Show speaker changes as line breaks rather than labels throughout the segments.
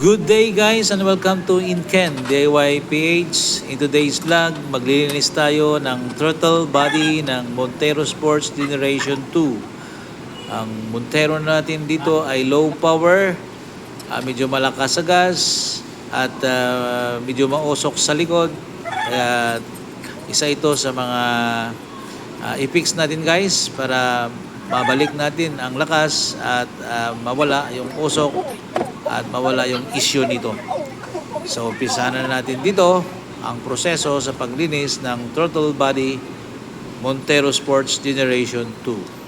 Good day guys and welcome to Inken DIY PH. In today's vlog, maglilinis tayo ng throttle body ng Montero Sports Generation 2. Ang Montero natin dito ay low power, ah, medyo malakas sa gas, at ah, medyo mausok sa likod. Kaya isa ito sa mga ah, i-fix natin guys para mabalik natin ang lakas at ah, mawala yung usok at mawala yung issue nito. So, umpisa na natin dito ang proseso sa paglinis ng throttle body Montero Sports Generation 2.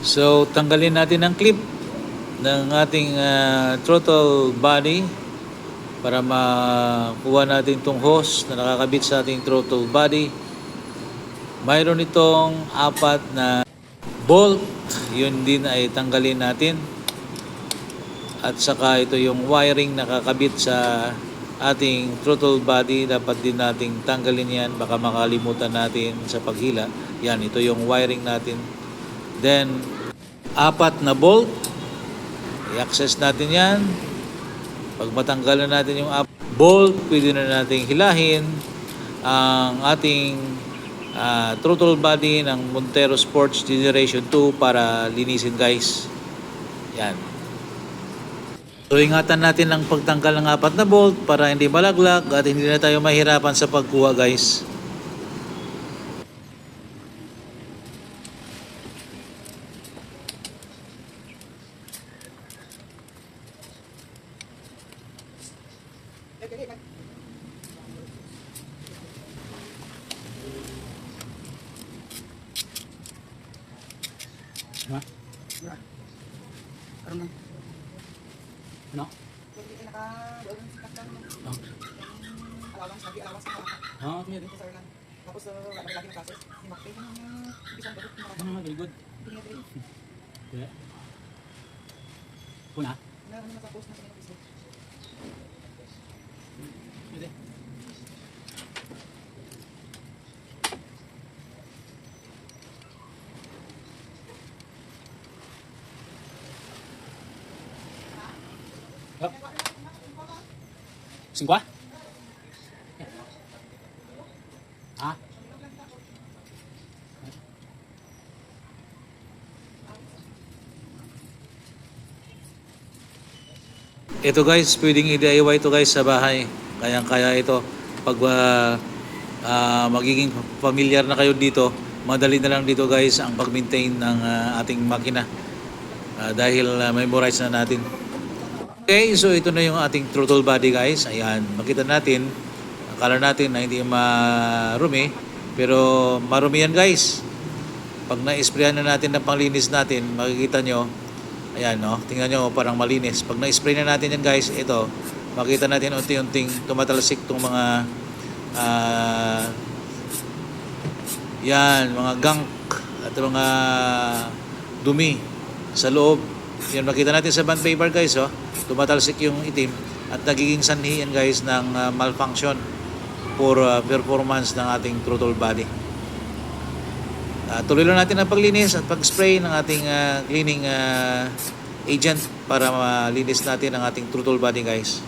So, tanggalin natin ang clip ng ating ah, throttle body para makuha natin itong hose na nakakabit sa ating throttle body. Mayroon itong apat na bolt. Yun din ay tanggalin natin. At saka ito yung wiring nakakabit sa ating throttle body. Dapat din nating tanggalin yan. Baka makalimutan natin sa paghila. Yan, ito yung wiring natin. Then, apat na bolt. I-access natin yan. Pag matanggalan natin yung bolt, pwede na nating hilahin ang ating ah, throttle body ng Montero Sports Generation 2 para linisin guys. Yan. So ingatan natin ang pagtanggal ng apat na bolt para hindi malaglag at hindi na tayo mahirapan sa pagkuha guys.
Ha? Ano? Ano?
Hindi ka takdang
Oh.
allowance, lagi allowance ka mga
Ah, okay.
dito sa Ireland. Tapos uh, wala lagi ng process. Ni Makte ng isang gadot ng mga
Ano, very good. Yeah. Puna?
Meron naman sa post na kanina Facebook.
Pwede. Up. Singkwa? Ah?
Ito guys, pwedeng i-DIY ito guys sa bahay. Kayang-kaya ito. Pag ah, ah, magiging familiar na kayo dito, madali na lang dito guys ang pag-maintain ng ah, ating makina. Ah, dahil ah, memorize na natin. Okay, so ito na yung ating throttle body guys. Ayan, makita natin. Akala natin na hindi marumi, pero marumi yan guys. Pag na-sprayan na natin ng panglinis natin, makikita nyo, ayan no, tingnan nyo parang malinis. Pag na-spray na natin yan guys, ito, makita natin unti-unting tumatalsik tong mga ah, yan, mga gunk at mga dumi sa loob. Yan makita natin sa bond paper guys, oh. Tumatalsik yung itim at nagiging sanhi yan guys ng ah, malfunction for ah, performance ng ating throttle body. Ah, tuloy lang natin ang paglinis at pag-spray ng ating ah, cleaning ah, agent para malinis natin ang ating throttle body guys.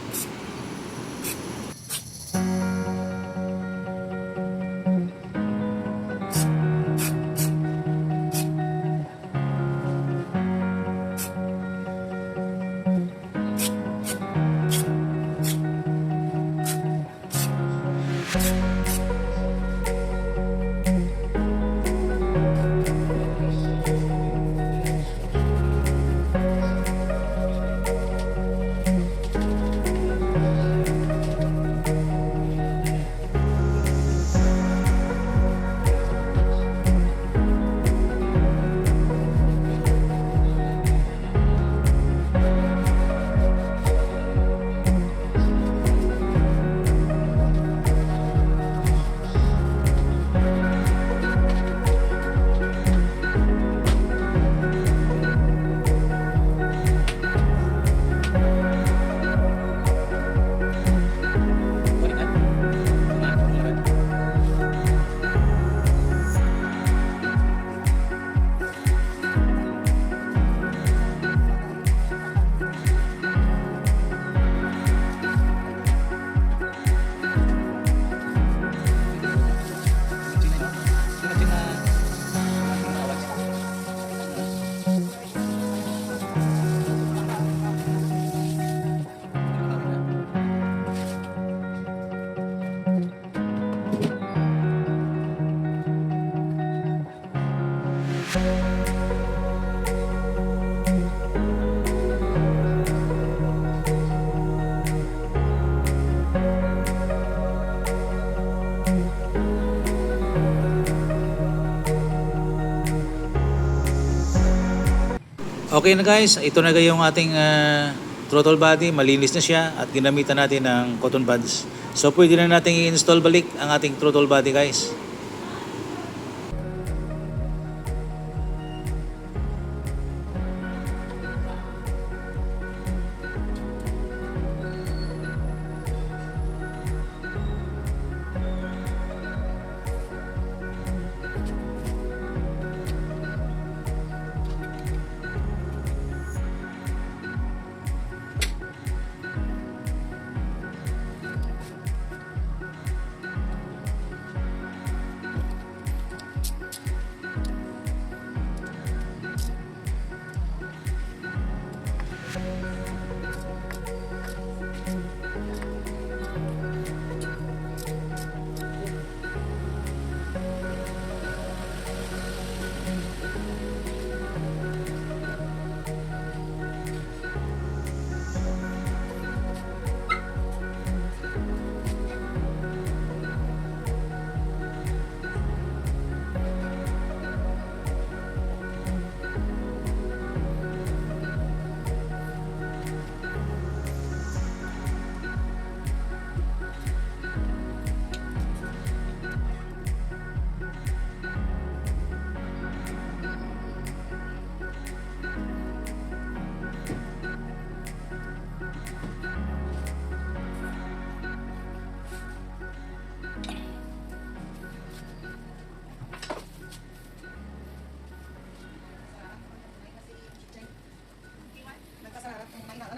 Okay na guys, ito na yung ating ah, throttle body. Malinis na siya at ginamitan natin ng cotton buds. So pwede na natin i-install balik ang ating throttle body guys.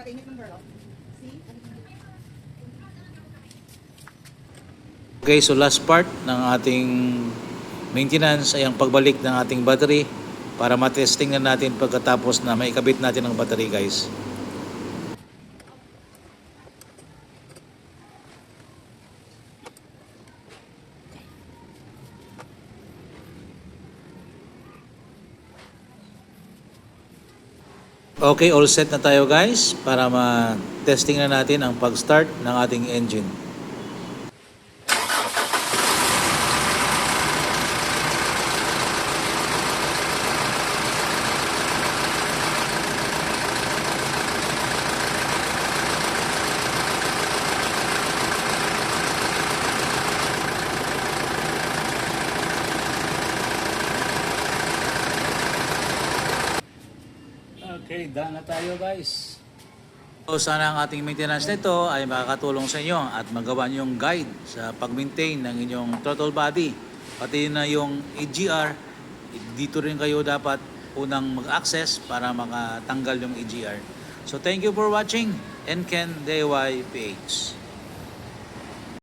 Nakainit ng girl. See?
Okay, so last part ng ating maintenance ay ang pagbalik ng ating battery para matesting na natin pagkatapos na maikabit natin ang battery guys. Okay, all set na tayo guys para ma-testing na natin ang pag-start ng ating engine.
Done na tayo guys.
So sana ang ating maintenance nito ay makakatulong sa inyo at magawa niyong guide sa pag-maintain ng inyong throttle body. Pati na yung EGR, dito rin kayo dapat unang mag-access para makatanggal yung EGR. So thank you for watching Enken DIY PH.